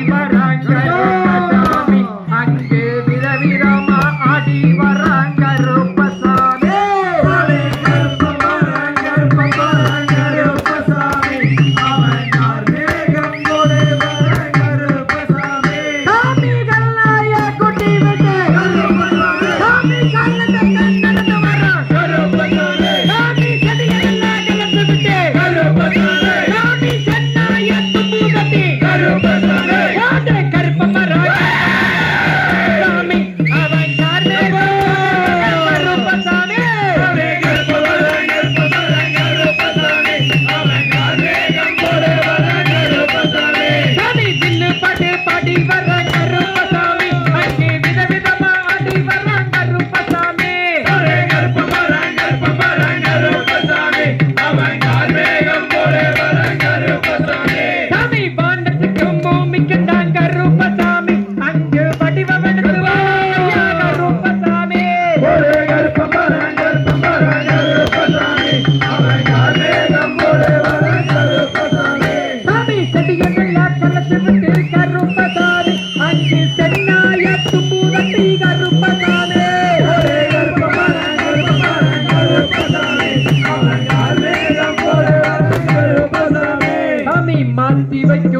இவர் anybody doing?